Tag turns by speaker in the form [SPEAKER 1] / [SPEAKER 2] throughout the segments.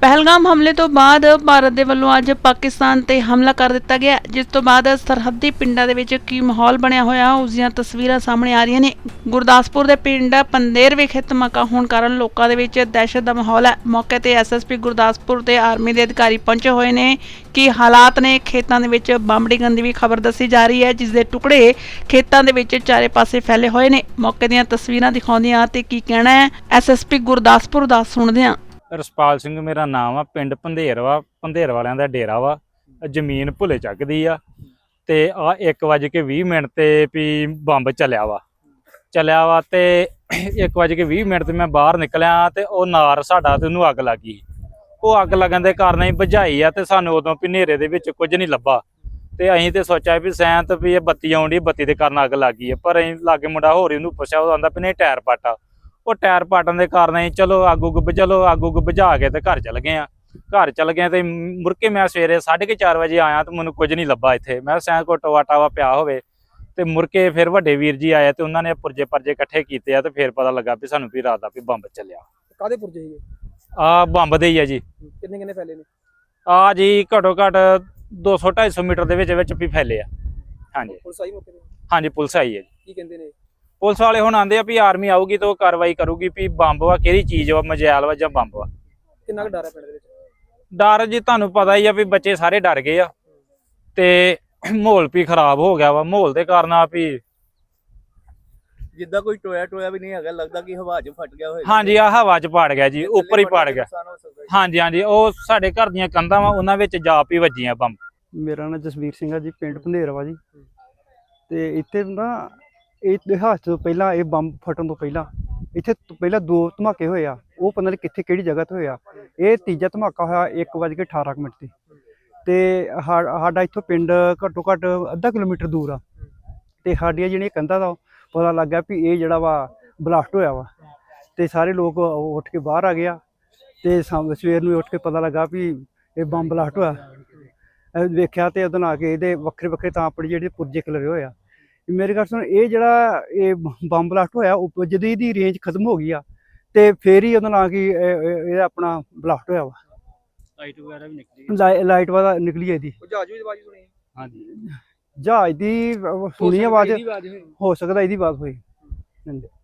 [SPEAKER 1] ਪਹਿਲਗਾਮ ਹਮਲੇ ਤੋਂ ਬਾਅਦ ਭਾਰਤ ਦੇ ਵੱਲੋਂ ਅੱਜ ਪਾਕਿਸਤਾਨ ਤੇ ਹਮਲਾ ਕਰ ਦਿੱਤਾ ਗਿਆ। ਜਿਸ ਤੋਂ ਬਾਅਦ ਸਰਹੱਦੀ ਪਿੰਡਾਂ ਦੇ ਵਿੱਚ ਕੀ ਮਾਹੌਲ ਬਣਿਆ ਹੋਇਆ, ਉਸ ਦੀਆਂ ਤਸਵੀਰਾਂ ਸਾਹਮਣੇ ਆ ਰਹੀਆਂ ਨੇ। ਗੁਰਦਾਸਪੁਰ ਦੇ ਪਿੰਡ ਪੰਦੇਰ ਵਿਖੇ ਧਮਾਕਾ ਹੋਣ ਕਾਰਨ ਲੋਕਾਂ ਦੇ ਵਿੱਚ ਦਹਿਸ਼ਤ ਦਾ ਮਾਹੌਲ ਹੈ। ਮੌਕੇ ਤੇ ਐਸਐਸਪੀ ਗੁਰਦਾਸਪੁਰ ਤੇ ਆਰਮੀ ਦੇ ਅਧਿਕਾਰੀ ਪਹੁੰਚੇ ਹੋਏ ਨੇ। ਕਿ ਹਾਲਾਤ ਨੇ? ਖੇਤਾਂ ਦੇ ਵਿੱਚ ਬੰਬ ਡਿੱਗਣ ਦੀ ਵੀ ਖਬਰ ਦੱਸੀ ਜਾ ਰਹੀ ਹੈ ਜਿਸ ਦੇ ਟੁਕੜੇ ਖੇਤਾਂ ਦੇ ਵਿੱਚ ਚਾਰੇ ਪਾਸੇ ਫੈਲੇ ਹੋਏ ਨੇ। ਮੌਕੇ ਦੀਆਂ ਤਸਵੀਰਾਂ ਦਿਖਾਉਂਦੀਆਂ ਤੇ ਕੀ ਕਹਿਣਾ ਹੈ ਐਸਐਸਪੀ ਗੁਰਦਾਸਪੁਰ ਦਾ ਸੁਣਦੇ ਹਾਂ।
[SPEAKER 2] ਰਸਪਾਲ ਸਿੰਘ ਮੇਰਾ ਨਾਮ ਆ, ਪਿੰਡ ਪੰਧੇਰ ਵਾ, ਪੰਧੇਰ ਵਾਲਿਆਂ ਦਾ ਡੇਰਾ ਵਾ, ਜ਼ਮੀਨ ਭੁੱਲੇ ਚੱਕਦੀ ਆ। ਤੇ ਆ 1:20 ਮਿੰਟ ਤੇ ਵੀ ਬੰਬ ਚੱਲਿਆ ਵਾ। ਚੱਲਿਆ ਵਾ ਤੇ 1:20 ਮਿੰਟ ਤੇ ਮੈਂ ਬਾਹਰ ਨਿਕਲਿਆ ਤੇ ਉਹ ਨਾਰ ਸਾਡਾ ਤੇ ਉਹਨੂੰ ਅੱਗ ਲੱਗ। ਗਈ ਉਹ ਅੱਗ ਲੱਗਣ ਦੇ ਕਾਰਨ ਹੀ ਬੁਝਾਈ ਆ ਤੇ ਸਾਨੂੰ ਉਦੋਂ ਵੀ ਹਨੇਰੇ ਦੇ ਵਿੱਚ ਕੁਝ ਨਹੀਂ ਲੱਭਾ। ਤੇ ਅਸੀਂ ਤੇ ਸੋਚਿਆ ਵੀ ਸੈਂਤ ਵੀ ਇਹ ਬੱਤੀ ਆਉਂਦੀ ਬੱਤੀ ਦੇ ਕਾਰਨ ਅੱਗ ਲੱਗ ਗਈ ਹੈ ਪਰ ਅਸੀਂ ਲਾਗੇ ਮੁੰਡਾ ਹੋਰ ਹੀ ਉਹਨੂੰ ਪੁੱਛਿਆ, ਉਹ ਆਂਦਾ ਵੀ ਨਹੀਂ, ਟਾਇਰ ਪਾਟਾ ਉਹ ਟਾਇਰ ਪਾਟਣ ਦੇ ਕਾਰਨ ਅਸੀਂ ਚਲੋ ਅੱਗ ਉੱਗ ਚਲੋ ਅੱਗ ਉੱਗ ਬੁਝਾ ਕੇ ਤੇ ਘਰ ਚਲ ਗਏ ਆ ਘਰ ਚਲ ਗਏ ਤੇ ਮੁੜ ਕੇ ਮੈਂ ਸਵੇਰੇ 4:30 ਵਜੇ ਆਇਆ ਤੇ ਮੈਨੂੰ ਕੁਝ ਨਹੀਂ ਲੱਭਾ ਇੱਥੇ। ਮੈਂ ਸੈਂ ਕੋ ਟਵਾ ਟਾਵਾ ਪਿਆ ਹੋਵੇ ਤੇ ਮੁੜ ਕੇ ਫਿਰ ਵੱਡੇ ਵੀਰ ਜੀ ਆਏ ਤੇ ਉਹਨਾਂ ਨੇ ਪੁਰਜੇ ਪਰਜੇ ਇਕੱਠੇ ਕੀਤੇ ਆ ਤੇ ਫਿਰ ਪਤਾ ਲੱਗਾ ਵੀ ਸਾਨੂੰ ਵੀ ਰਾਤ ਦਾ ਵੀ ਬੰਬ ਚੱਲਿਆ।
[SPEAKER 3] ਕਾਦੇ ਪੁਰਜੇ ਸੀਗੇ?
[SPEAKER 2] ਆ ਬੰਬ ਦੇ ਹੀ ਆ ਜੀ।
[SPEAKER 3] ਕਿੰਨੇ ਕਿੰਨੇ ਫੈਲੇ ਨੇ?
[SPEAKER 2] ਆ ਜੀ ਘਟੋ ਘਟ 200 250 ਮੀਟਰ ਦੇ ਵਿੱਚ ਵਿੱਚ ਵੀ ਫੈਲੇ ਆ। ਹਾਂਜੀ।
[SPEAKER 3] ਪੁਲਿਸ ਆਈ ਮੌਕੇ ਤੇ?
[SPEAKER 2] ਹਾਂਜੀ ਪੁਲਿਸ ਆਈ ਹੈ ਜੀ।
[SPEAKER 3] ਕੀ ਕਹਿੰਦੇ ਨੇ?
[SPEAKER 2] ਪੁਲਿਸ ਵਾਲੇ ਹੁਣ ਆਂਦੇ ਆ ਵੀ ਆਰਮੀ ਆਊਗੀ ਤਾਂ ਉਹ ਕਾਰਵਾਈ ਕਰੂਗੀ ਵੀ ਬੰਬ ਵਾ ਕਿਹੜੀ ਚੀਜ਼ ਵਾ ਮਜੈਲ ਵਾ ਜਾਂ ਬੰਬ ਵਾ।
[SPEAKER 3] ਕਿੰਨਾ ਕੁ ਡਰ ਹੈ ਪਿੰਡ ਦੇ ਵਿੱਚ?
[SPEAKER 2] ਡਰ ਜੀ ਤੁਹਾਨੂੰ ਪਤਾ ਹੀ ਆ ਵੀ ਬੱਚੇ ਸਾਰੇ ਡਰ ਗਏ ਆ। ਤੇ ਮਾਹੌਲ ਵੀ ਖਰਾਬ ਹੋ ਗਿਆ ਵਾ ਮਾਹੌਲ ਦੇ ਕਾਰਨ ਆ ਵੀ
[SPEAKER 4] ਜਿੱਦਾਂ ਕੋਈ ਟੋਇਆ ਟੋਇਆ ਵੀ ਨਹੀਂ ਹੈਗਾ ਲੱਗਦਾ ਕਿ ਹਵਾ 'ਚ ਫਟ ਗਿਆ ਹੋਵੇ
[SPEAKER 2] ਹਾਂਜੀ ਆ ਹਵਾ 'ਚ ਪਾੜ ਗਿਆ ਜੀ ਉੱਪਰ ਹੀ ਪਾੜ ਗਿਆ। ਹਾਂਜੀ ਹਾਂਜੀ ਉਹ ਸਾਡੇ ਘਰ ਦੀਆਂ ਕੰਧਾਂ ਵਾ ਉਹਨਾਂ ਵਿੱਚ ਜਾਪ ਹੀ ਵੱਜੀਆਂ ਬੰਬ।
[SPEAKER 5] ਮੇਰਾ ਨਾਮ ਜਸਵੀਰ ਸਿੰਘ ਆ ਜੀ ਪਿੰਡ ਭੰਦੇਰਵਾ ਜੀ। ਤੇ ਇੱਥੇ ਨਾ ਇਹ ਇਤਿਹਾਸ ਤੋਂ ਪਹਿਲਾਂ ਇਹ ਬੰਬ ਫਟਣ ਤੋਂ ਪਹਿਲਾਂ, ਇੱਥੇ ਪਹਿਲਾਂ ਦੋ ਧਮਾਕੇ ਹੋਏ ਆ, ਉਹ ਪਤਾ ਨਹੀਂ ਕਿੱਥੇ ਕਿਹੜੀ ਜਗ੍ਹਾ ਤੇ ਹੋਇਆ ਇਹ ਤੀਜਾ ਧਮਾਕਾ ਹੋਇਆ 1:18 ਮਿੰਟ ਤੇ। ਤੇ ਸਾ- ਸਾਡਾ ਇੱਥੋਂ ਪਿੰਡ ਘੱਟੋ ਘੱਟ ਅੱਧਾ ਕਿਲੋਮੀਟਰ ਦੂਰ ਆ। ਤੇ ਸਾਡੀਆਂ ਜਿਹੜੀਆਂ ਕੰਧਾਂ ਦਾ ਪਤਾ ਲੱਗ ਗਿਆ ਵੀ ਇਹ ਜਿਹੜਾ ਵਾ ਬਲਾਸਟ ਹੋਇਆ ਵਾ। ਤੇ ਸਾਰੇ ਲੋਕ ਉੱਠ ਕੇ ਬਾਹਰ ਆ ਗਿਆ ਆ। ਤੇ ਸਵੇਰ ਨੂੰ ਉੱਠ ਕੇ ਪਤਾ ਲੱਗਾ ਵੀ ਇਹ ਬੰਬ ਬਲਾਸਟ ਹੋਇਆ। ਵੇਖਿਆ ਤੇ ਉਹਦੇ ਆ ਕੇ ਇਹਦੇ ਵੱਖਰੇ ਵੱਖਰੇ ਤਾਂ ਆਪਣੇ ਜਿਹੜੇ ਪੁਰਜੇ ਕਲਰੇ ਹੋਏ ਆ। ਮੇਰੇ ਘਰ ਸੁਣ ਇਹ ਜਿਹੜਾ ਇਹ ਬੰਬ ਬਲਾਸਟ ਹੋਇਆ ਉਹ ਜਦੋਂ ਇਹਦੀ ਰੇਂਜ ਖਤਮ ਹੋ ਗਈ ਆ ਤੇ ਫੇਰ ਹੀ ਉਹਦੇ ਨਾਲ ਕੀ ਇਹ ਇਹ- ਇਹ ਆਪਣਾ ਬਲਾਸਟ ਹੋਇਆ ਵਾ।
[SPEAKER 2] ਲਾਈਟ ਵਗੈਰਾ ਵੀ ਨਿਕਲੀ
[SPEAKER 5] ਲਾਈ- ਲਾਈਟ ਵਾਲਾ ਨਿਕਲੀ ਇਹਦੀ।
[SPEAKER 3] ਉਹ ਜਹਾਜ਼ ਵੀ ਆਵਾਜ਼ ਸੁਣੀ
[SPEAKER 2] ਹਾਂਜੀ।
[SPEAKER 5] ਜਹਾਜ਼ ਦੀ ਸੁਣੀ ਆਵਾਜ਼
[SPEAKER 3] ਇਹਦੀ।
[SPEAKER 5] ਹੋ ਸਕਦਾ ਇਹਦੀ ਆਵਾਜ਼ ਹੋਈ।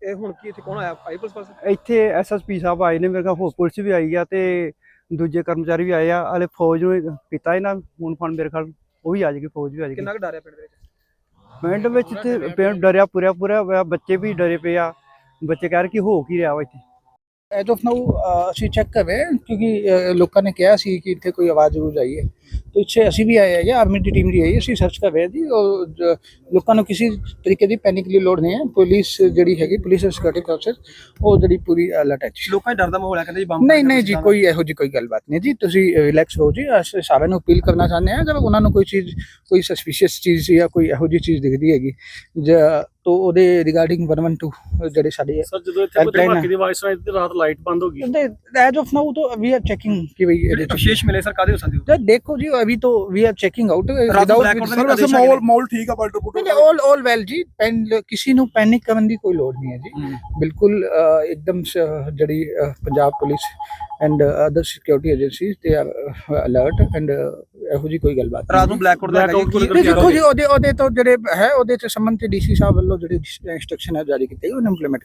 [SPEAKER 3] ਇਹ ਹੁਣ ਕੀ ਇੱਥੇ ਕੌਣ ਆਇਆ? ਆਈ ਪੁਲਿਸ ਪਾਸ
[SPEAKER 5] ਇੱਥੇ ਐਸਐਸਪੀ ਸਾਹਿਬ ਆਏ ਨੇ ਮੇਰੇ ਕੋਲ ਹੋਰ ਪੁਲਿਸ ਵੀ ਆਈ ਆ ਤੇ ਦੂਜੇ ਕਰਮਚਾਰੀ ਵੀ ਆਏ ਆ ਹਲੇ ਫੌਜ ਨੂੰ ਕੀਤਾ ਇਹਨਾਂ ਹੁਣ ਫਣ ਮੇਰੇ ਖਿਆਲ ਉਹ ਵੀ ਆ ਜਾਏਗੀ ਫੌਜ ਵੀ ਆ ਜਾਏਗੀ।
[SPEAKER 3] ਕਿੰਨਾ ਕੁ ਡਰ ਹੈ ਪਿੰਡ ਦੇ ਵਿੱਚ?
[SPEAKER 5] ਪਿੰਡ ਵਿੱਚ ਤੇ ਪਿੰਡ ਡਰਿਆ, ਪੁਰਿਆ ਪੂਰਾ ਹੋਇਆ ਬੱਚੇ ਵੀ ਡਰੇ ਪਏ ਆ। ਬੱਚੇ ਕਹਿ ਰਹੇ ਕਿ ਹੋ ਕੀ ਰਿਹਾ ਵਾ ਇੱਥੇ?
[SPEAKER 6] ਐਜ ਆਫ ਨਾਊ ਅਸੀਂ ਚੈੱਕ ਕਰ ਰਹੇ ਹਾਂ ਕਿਉਂਕਿ ਲੋਕਾਂ ਨੇ ਕਿਹਾ ਸੀ ਕਿ ਇੱਥੇ ਕੋਈ ਆਵਾਜ਼ ਜ਼ਰੂਰ ਆਈ ਹੈ। ਇੱਥੇ ਅਸੀਂ ਵੀ ਆਏ ਹਾਂ ਜੀ ਆਰਮੀ ਦੀ ਟੀਮ ਵੀ ਆਈ ਹੈ ਅਸੀਂ ਸਰਚ ਕਰ ਰਹੇ ਜੀ। ਔਰ ਲੋਕਾਂ ਨੂੰ ਕਿਸੇ ਤਰੀਕੇ ਦੀ ਪੈਨਿਕ ਦੀ ਲੋੜ ਨਹੀਂ ਹੈ। ਪੁਲਿਸ ਜਿਹੜੀ ਹੈਗੀ ਪੁਲਿਸ ਸਿਕਿਉਰਿਟੀ ਫੋਰਸਸ ਉਹ ਜਿਹੜੀ ਪੂਰੀ ਅਲਰਟ ਹੈ ਜੀ।
[SPEAKER 3] ਲੋਕਾਂ ਡਰ ਦਾ ਮਾਹੌਲ ਹੈ ਕਹਿੰਦੇ ਜੀ ਬੰਬ
[SPEAKER 6] ਨਹੀਂ ਨਹੀਂ ਜੀ ਕੋਈ ਇਹੋ ਜੀ ਕੋਈ ਗੱਲਬਾਤ ਨਹੀਂ ਜੀ। ਤੁਸੀਂ ਰਿਲੈਕਸ ਹੋ ਜੀ। ਅਸੀਂ ਸਾਰਿਆਂ ਨੂੰ ਅਪੀਲ ਕਰਨਾ ਚਾਹੁੰਦੇ ਹਾਂ। ਅਗਰ ਉਹਨਾਂ ਨੂੰ ਕੋਈ ਚੀਜ਼ ਕੋਈ ਸਸਪੀਸ਼ੀਅਸ ਚੀਜ਼ ਜਾਂ ਕੋਈ ਇਹੋ ਜੀ ਚੀਜ਼ ਦਿਖਦੀ ਹੈਗੀ ਜਾਂ ਤਾਂ ਉਹਦੇ ਰਿਗਾਰਡਿੰਗ 112 ਜਿਹੜੇ ਸਾਡੇ
[SPEAKER 7] ਸਰ ਜਦੋਂ ਇੱਥੇ ਕੋਈ
[SPEAKER 6] Helpline
[SPEAKER 7] ਧਮਾਕੇ ਦੀ ਆਵਾਜ਼ ਸੁਣਾਈ ਤੇ ਰਾਤ ਲਾਈਟ ਬੰਦ ਹੋ ਗਈ
[SPEAKER 6] ਐਜ ਆਫ ਨਾਊ ਤਾਂ ਵੀ ਆਰ ਚੈਕਿੰਗ ਕਿ ਭਈ ਇਹਦੇ ਚ
[SPEAKER 3] ਵਿਸ਼ੇਸ਼ ਮਿਲੇ ਸਰ ਕਾਦੇ ਹੋ ਸਕਦੇ ਹੋ
[SPEAKER 6] तो देखो जी अभी तो वी आर चेकिंग आउट
[SPEAKER 3] रात को black order नहीं कर
[SPEAKER 4] ਮਾਹੌਲ ਮਾਹੌਲ ਠੀਕ ਆ ਬਾਲਟਰ ਪੁੱਟਰ
[SPEAKER 6] ऑल ऑल वेल जी ਪੈਨ ਕਿਸੇ ਨੂੰ ਪੈਨਿਕ ਕਰਨ ਦੀ ਕੋਈ ਲੋੜ ਨਹੀਂ ਹੈ ਜੀ ਬਿਲਕੁਲ ਅਹ, ਇੱਕਦਮ ਸ- ਜਿਹੜੀ ਅਹ, Punjab police and other security agencies ਦੇ ਆਰ ਅਲਰਟ ਐਂਡ ਇਹੋ ਜੀ ਕੋਈ ਗੱਲਬਾਤ
[SPEAKER 3] ਰਾਤ ਨੂੰ ਬਲੈਕ ਆਊਟ ਦਾ ਹੈਗਾ
[SPEAKER 6] ਦੇਖੋ ਜੀ ਉਹਦੇ ਉਹਦੇ ਤੋਂ ਜਿਹੜੇ ਹੈ ਉਹਦੇ ਚ ਸੰਬੰਧ ਤੇ ਡੀਸੀ ਸਾਹਿਬ ਵੱਲੋਂ ਜਿਹੜੇ ਇੰਸਟਰਕਸ਼ਨ ਹੈ ਜਾਰੀ ਕੀਤੀ ਉਹਨੂੰ ਇੰਪਲੀਮੈਂਟ